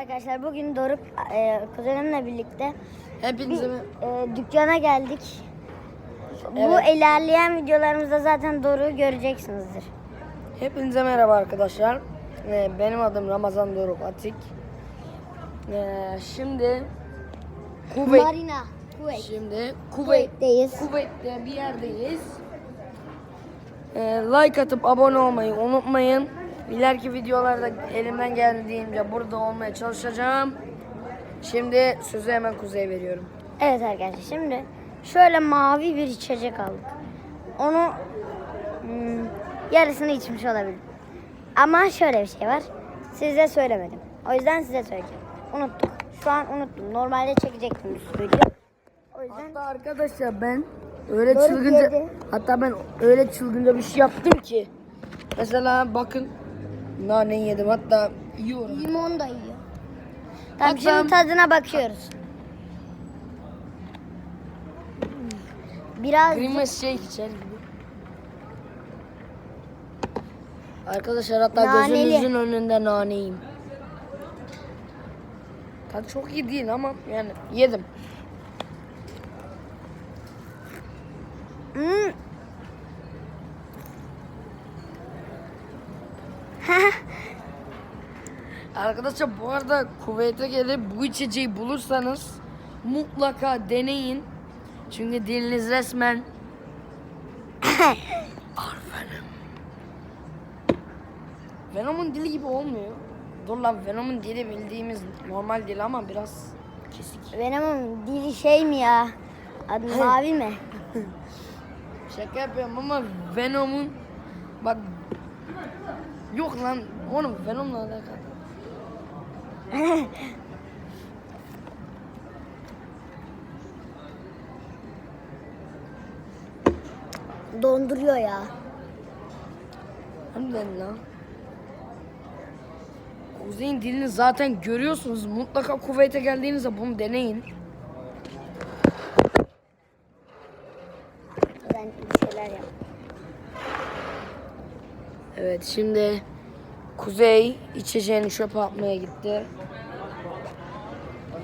arkadaşlar. Bugün Doruk e, kuzenimle birlikte bir Hepinize e, dükkana geldik. Bu Evet. ilerleyen videolarımızda zaten Doruk'u göreceksinizdir. hepinize merhaba arkadaşlar. Ee, benim adım Ramazan Doruk Atik. Ee, şimdi Kuveyt Marina, Kuveyt. şimdi Kuveyt Kuveyt'teyiz. Kuveyt'te bir yerdeyiz. Ee, like atıp abone olmayı unutmayın. İleriki videolarda elimden geldiğince burada olmaya çalışacağım. Şimdi sözü hemen Kuzey'e veriyorum. Evet arkadaşlar şimdi şöyle mavi bir içecek aldık. Onu hmm, yarısını içmiş olabilirim. Ama şöyle bir şey var. Size söylemedim. O yüzden size söyleyeceğim. Unuttum. Şu an unuttum. Normalde çekecektim bir video. O yüzden Hatta arkadaşlar ben öyle çılgınca yedi. hatta ben öyle çılgınca bir şey yaptım ki mesela bakın nane yedim hatta yiyorum. limon da yiyor. Tamam Hatta- şimdi tadına bakıyoruz. Biraz Krema şey içer gibi. Arkadaşlar hatta Naneli. gözünüzün önünde naneyim. Tadı çok iyi değil ama yani yedim. Hmm. Arkadaşlar bu arada Kuveyt'e gelip bu içeceği bulursanız mutlaka deneyin. Çünkü diliniz resmen Venom. Venom'un dili gibi olmuyor. Dur lan Venom'un dili bildiğimiz normal dil ama biraz kesik. Venom'un dili şey mi ya? Adı mavi mi? Şaka yapıyorum ama Venom'un bak yok lan oğlum Venom'la alakalı. Donduruyor ya. Harbiden lan. Kuzey'in dilini zaten görüyorsunuz. Mutlaka Kuveyt'e geldiğinizde bunu deneyin. Ben bir şeyler yap. Evet şimdi Kuzey içeceğini çöpe atmaya gitti.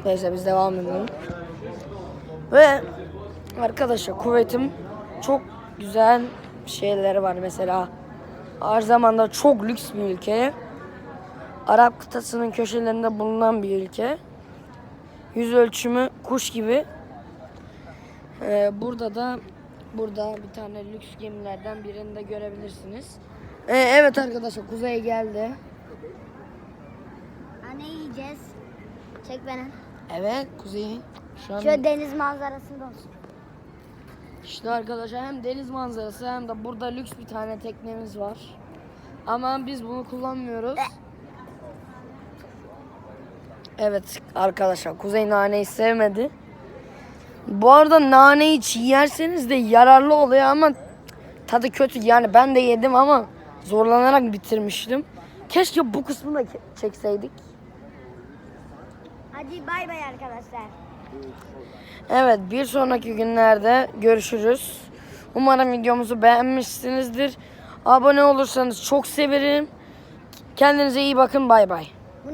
Neyse biz devam edelim. Ve arkadaşlar Kuveyt'in çok güzel şeyleri var mesela. Aynı zamanda çok lüks bir ülke. Arap kıtasının köşelerinde bulunan bir ülke. Yüz ölçümü kuş gibi. Ee, burada da burada bir tane lüks gemilerden birini de görebilirsiniz. Ee, evet arkadaşlar Kuzey geldi. Ha ne yiyeceğiz? Çek beni. Evet Kuzey. Şu an Şöyle deniz manzarasında olsun. işte arkadaşlar hem deniz manzarası hem de burada lüks bir tane teknemiz var. Ama biz bunu kullanmıyoruz. Evet arkadaşlar Kuzey naneyi sevmedi. Bu arada naneyi hiç yerseniz de yararlı oluyor ama tadı kötü. Yani ben de yedim ama zorlanarak bitirmiştim. Keşke bu kısmını da çekseydik. Hadi bay bay arkadaşlar. Evet bir sonraki günlerde görüşürüz. Umarım videomuzu beğenmişsinizdir. Abone olursanız çok severim. Kendinize iyi bakın bay bay.